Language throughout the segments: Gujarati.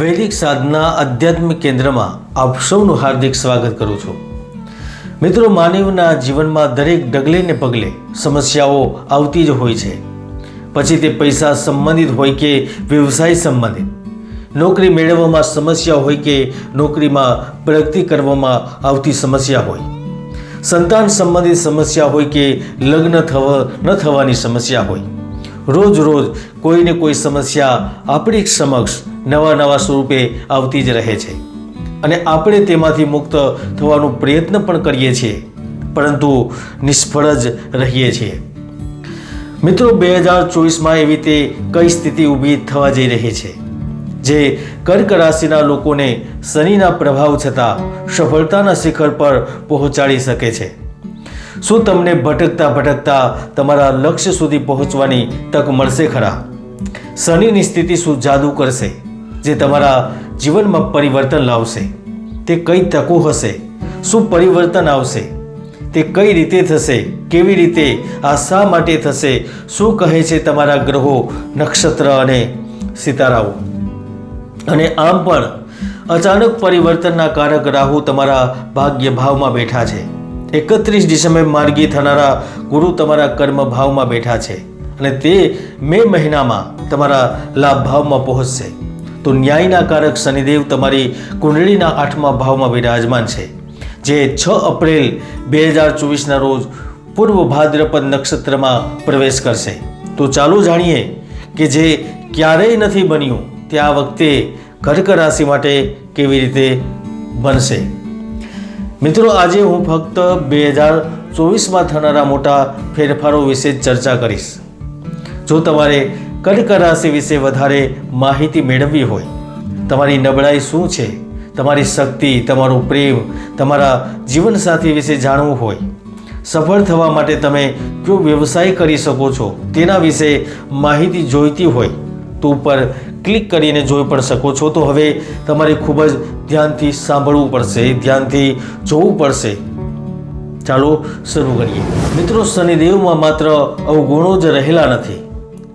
વૈદિક સાધના આધ્યાત્મિક કેન્દ્રમાં આપ સૌનું હાર્દિક સ્વાગત કરું છું. મિત્રો, માનવના જીવનમાં દરેક ડગલે ને પગલે સમસ્યાઓ આવતી જ હોય છે. પછી તે પૈસા સંબંધિત હોય કે વ્યવસાય સંબંધિત. નોકરી મેળવવામાં સમસ્યા હોય કે નોકરીમાં પ્રગતિ કરવામાં આવતી સમસ્યા હોય. સંતાન સંબંધિત સમસ્યા હોય કે લગ્ન થવ, ન થવાની સમસ્યા હોય. રોજ રોજ કોઈને કોઈ સમસ્યા આપણી સમક્ષ નવા નવા સ્વરૂપે આવતી જ રહે છે. અને આપણે તેમાંથી મુક્ત થવાનો પ્રયત્ન પણ કરીએ છીએ, પરંતુ નિષ્ફળ જ રહીએ છીએ. મિત્રો, બે હજાર ચોવીસમાં એવી તે કઈ સ્થિતિ ઊભી થવા જઈ રહી છે, જે કર્ક રાશિના લોકોને શનિના પ્રભાવ છતાં સફળતાના શિખર પર પહોંચાડી શકે છે. શું તમને ભટકતા ભટકતા તમારા લક્ષ્ય સુધી પહોંચવાની તક મળશે ખરા? શનિની સ્થિતિ શું જાદુ કરશે? જે તમારા જીવનમાં પરિવર્તન લાવશે, તે કઈ તકો હશે, શું પરિવર્તન આવશે, તે કઈ રીતે થશે, કેવી રીતે, આ શા માટે થશે, શું કહે છે તમારા ગ્રહો, નક્ષત્ર અને સિતારાઓ. અને આમ પણ અચાનક પરિવર્તનના કારક રાહુ તમારા ભાગ્ય ભાવમાં બેઠા છે. એકત્રીસ ડિસેમ્બર માર્ગી થનારા ગુરુ તમારા કર્મ ભાવમાં બેઠા છે અને તે મે મહિનામાં તમારા લાભ ભાવમાં પહોંચશે. તો ન્યાયના કારક શનિદેવ તમારી કુંડળીના આઠમા ભાવમાં બિરાજમાન છે. જે છ એપ્રિલ બે હજાર ચોવીસના રોજ પૂર્વ ભાદ્રપદ નક્ષત્રમાં પ્રવેશ કરશે. તો ચાલો જાણીએ કે જે ક્યારેય નથી બન્યું તે આ વખતે કર્ક રાશિ માટે કેવી રીતે બનશે. મિત્રો, આજે હું ફક્ત બે હજાર ચોવીસમાં થનારા મોટા ફેરફારો વિશે ચર્ચા કરીશ. જો તમારે કર્ક રાશિ વિશે વધારે માહિતી મેળવવી હોય, તમારી નબળાઈ શું છે? તમારી શક્તિ, તમારો પ્રેમ, તમારા જીવનસાથી વિશે જાણવું હોય, સફળ થવા માટે તમે કયો વ્યવસાય કરી શકો છો તેના વિશે માહિતી જોઈતી હોય, તો ઉપર ક્લિક કરીને જોઈ પણ શકો છો. તો હવે તમારે ખૂબ જ ધ્યાનથી સાંભળવું પડશે, ધ્યાનથી જોવું પડશે. ચાલો શરૂ કરીએ. મિત્રો, શનિદેવમાં માત્ર અવગુણો જ રહેલા નથી.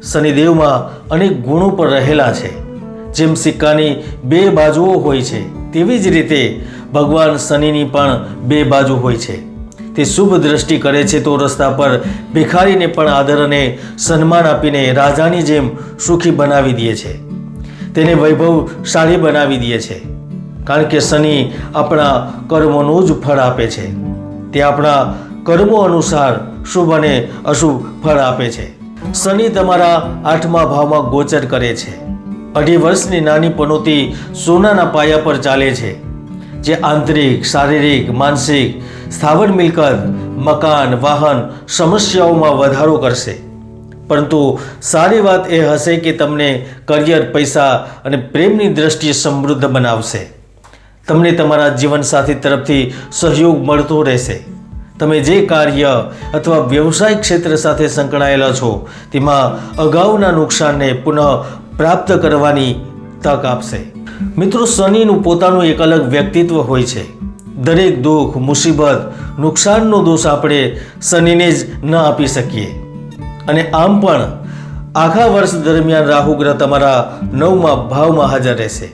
શનિદેવમાં અનેક ગુણો પણ રહેલા છે. જેમ સિક્કાની બે બાજુઓ હોય છે, તેવી જ રીતે ભગવાન શનિની પણ બે બાજુ હોય છે. તે શુભ દ્રષ્ટિ કરે છે તો રસ્તા પર ભિખારીને પણ આદર અને સન્માન આપીને રાજાની જેમ સુખી બનાવી દે છે. તેને વૈભવશાળી બનાવી દે છે. કારણ કે શનિ આપણા કર્મોનું જ ફળ આપે છે. તે આપણા કર્મો અનુસાર શુભ અને અશુભ ફળ આપે છે. શનિ તમારા આઠમા ભાવમાં ગોચર કરે છે. અઢી વર્ષની નાની પનોતી સોનાના પાયા પર ચાલે છે, જે આંતરિક, શારીરિક, માનસિક, સ્થાવર મિલકત, મકાન, વાહન સમસ્યાઓમાં વધારો કરશે. પરંતુ સારી વાત એ હશે કે તમને કરિયર, પૈસા અને પ્રેમની દ્રષ્ટિએ સમૃદ્ધ બનાવશે. તમને તમારા જીવનસાથી તરફથી સહયોગ મળતો રહેશે. તમે જે કાર્ય અથવા વ્યવસાય ક્ષેત્ર સાથે સંકળાયેલા છો, તેમાં અગાઉના નુકસાનને પુનઃ પ્રાપ્ત કરવાની તક આપશે. મિત્રો, શનિનું પોતાનું એક અલગ વ્યક્તિત્વ હોય છે. દરેક દુઃખ, મુસીબત, નુકસાનનો દોષ આપણે શનિને જ ન આપી શકીએ. અને આમ પણ, આખા વર્ષ દરમિયાન રાહુ ગ્રહ તમારા નવમા ભાવમાં હાજર રહેશે.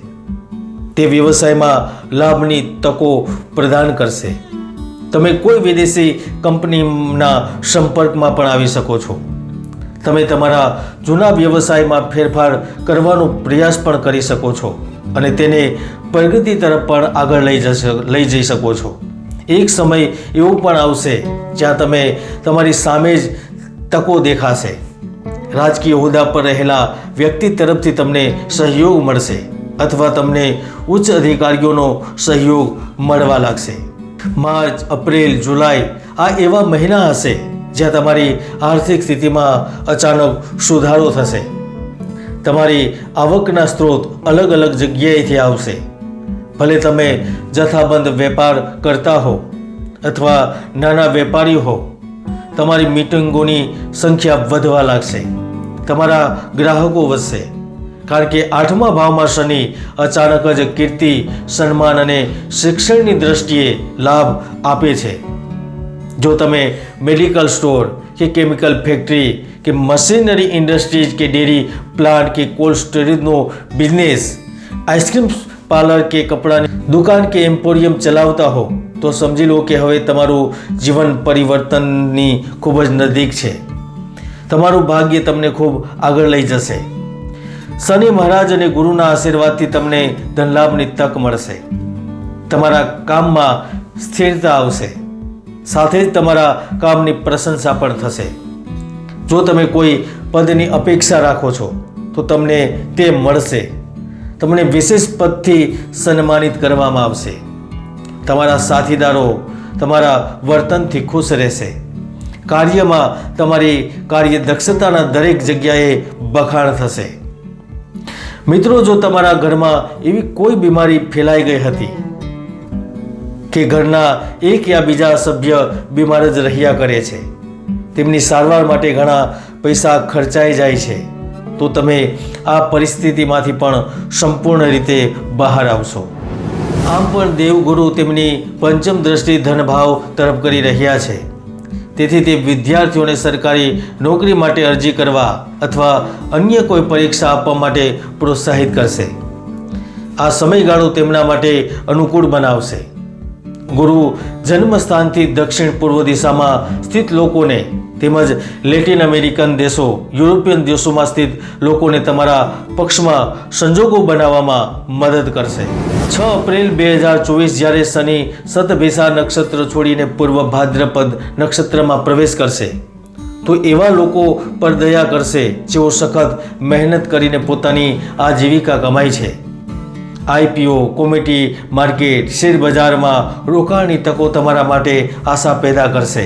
તે વ્યવસાયમાં લાભની તકો પ્રદાન કરશે. તમે કોઈ વિદેશી કંપનીના સંપર્કમાં પણ આવી શકો છો. તમે તમારા જૂના વ્યવસાયમાં ફેરફાર કરવાનો પ્રયાસ પણ કરી શકો છો અને તેને પ્રગતિ તરફ પણ આગળ લઈ જશે, લઈ જઈ શકો છો. એક સમય એવો પણ આવશે જ્યાં તમે તમારી સામે જ તકો દેખાશે. રાજકીય હોદ્દા પર રહેલા વ્યક્તિ તરફથી તમને સહયોગ મળશે અથવા તમને ઉચ્ચ અધિકારીઓનો સહયોગ મળવા લાગશે. માર્ચ, એપ્રિલ, જુલાઈ આ એવા મહિના હશે જ્યાં તમારી આર્થિક સ્થિતિમાં અચાનક સુધારો થશે. તમારી આવકના સ્ત્રોત અલગ અલગ જગ્યાએથી આવશે. ભલે તમે જથ્થાબંધ વેપાર કરતા હો અથવા નાના વેપારી હો, તમારી મીટિંગોની સંખ્યા વધવા લાગશે. તમારા ગ્રાહકો વધશે. કારણ કે આઠમા ભાવમાં શનિ અચાનક જ કીર્તિ, સન્માન અને શિક્ષણની દ્રષ્ટિએ લાભ આપે છે. જો તમે મેડિકલ સ્ટોર કે કેમિકલ ફેક્ટરી કે મશીનરી ઇન્ડસ્ટ્રીઝ કે ડેરી પ્લાન્ટ કે કોલ્ડ સ્ટોરેજનો બિઝનેસ, આઈસ્ક્રીમ પાર્લર કે કપડાની દુકાન કે એમ્પોરિયમ ચલાવતા હો, તો સમજી લો કે હવે તમારું જીવન પરિવર્તનની ખૂબ જ નજીક છે. તમારું ભાગ્ય તમને ખૂબ આગળ લઈ જશે. શનિ મહારાજ અને ગુરુના આશીર્વાદથી તમને ધનલાભની તક મળશે. તમારા કામમાં સ્થિરતા આવશે. સાથે જ તમારા કામની પ્રશંસા પણ થશે. જો તમે કોઈ પદની અપેક્ષા રાખો છો, તો તમને તે મળશે. તમને વિશેષ પદથી સન્માનિત કરવામાં આવશે. તમારા સાથીદારો તમારા વર્તનથી ખુશ રહેશે. કાર્યમાં તમારી કાર્ય દક્ષતાના દરેક જગ્યાએ બખાણ થશે. મિત્રો, જો તમારા ઘરમાં એવી કોઈ બીમારી ફેલાઈ ગઈ હતી કે ઘરના એક યા બીજા સભ્ય બીમાર જ રહ્યા કરે છે, તેમની સારવાર માટે ઘણા પૈસા ખર્ચાઈ જાય છે, તો તમે આ પરિસ્થિતિમાંથી પણ સંપૂર્ણ રીતે બહાર આવશો. આમ પણ દેવગુરુ તેમની પંચમ દ્રષ્ટિ ધનભાવ તરફ કરી રહ્યા છે. તેથી તે વિદ્યાર્થીઓને સરકારી નોકરી માટે અરજી કરવા અથવા અન્ય કોઈ પરીક્ષા આપવા માટે પ્રોત્સાહિત કરશે. આ સમયગાળો તેમના માટે અનુકૂળ બનાવશે. ગુરુ જન્મસ્થાનથી દક્ષિણ પૂર્વ દિશામાં સ્થિત લોકોને તેમજ લેટિન અમેરિકન દેશો, યુરોપિયન દેશોમાં સ્થિત લોકોને તમારા પક્ષમાં સંજોગો બનાવવામાં મદદ કરશે. છ એપ્રિલ બે હજાર ચોવીસ જ્યારે શનિ સતભેસા નક્ષત્ર છોડીને પૂર્વ ભાદ્રપદ નક્ષત્રમાં પ્રવેશ કરશે, તો એવા લોકો પર દયા કરશે જેઓ સખત મહેનત કરીને પોતાની આજીવિકા કમાય છે. આઈપીઓ કોમિટી માર્કેટ શેર બજારમાં રોકાણની તકો તમારા માટે આશા પેદા કરશે.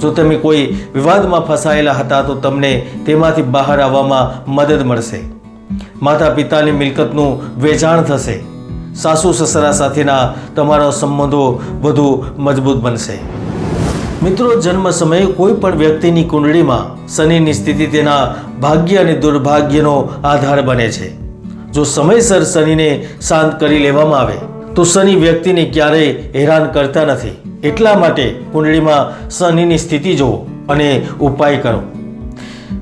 જો તમે કોઈ વિવાદમાં ફસાયેલા હતા તો તમને તેમાંથી બહાર આવવામાં મદદ મળશે. માતા પિતાની મિલકતનું વેચાણ થશે. સાસુ સસરા સાથેના તમારા સંબંધો વધુ મજબૂત બનશે. મિત્રો, જન્મ સમયે કોઈ પણ વ્યક્તિની કુંડળીમાં શનિની સ્થિતિ તેના ભાગ્ય અને દુર્ભાગ્યનો આધાર બને છે. જો સમયસર શનિને શાંત કરી લેવામાં આવે, તો શનિ વ્યક્તિને ક્યારેય હેરાન કરતા નથી. એટલા માટે કુંડળીમાં શનિની સ્થિતિ જુઓ અને ઉપાય કરો.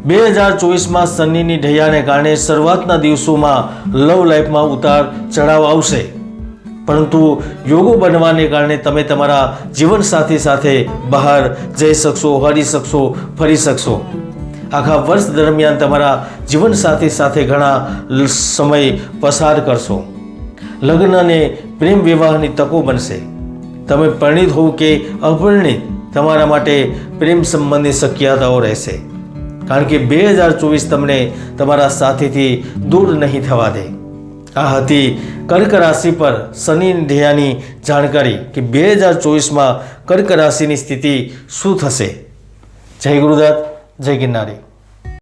બે હજાર ચોવીસમાં શનિની ઢૈયાને કારણે શરૂઆતના દિવસોમાં લવ લાઈફમાં ઉતાર ચઢાવ આવશે. પરંતુ યોગો બનવાને કારણે તમે તમારા જીવનસાથી સાથે બહાર જઈ શકશો હરી શકશો, ફરી શકશો. આખા વર્ષ દરમિયાન તમારા જીવનસાથી સાથે ઘણા સમય પસાર કરશો. લગ્ન અને પ્રેમ વિવાહની તકો બનશે. તમે પરિણિત હોવ કે અપરિણિત તમારા માટે પ્રેમ સંબંધની શક્યતાઓ રહેશે. કારણ કે બે હજાર ચોવીસ તમને તમારા સાથીથી દૂર નહીં થવા દે. આ હતી કર્ક રાશિ પર શનિ ધ્યાની જાણકારી કે બે હજાર ચોવીસમાં કર્ક રાશિની સ્થિતિ શું થશે. જય ગુરુદત્ત, જય ગિરનારી.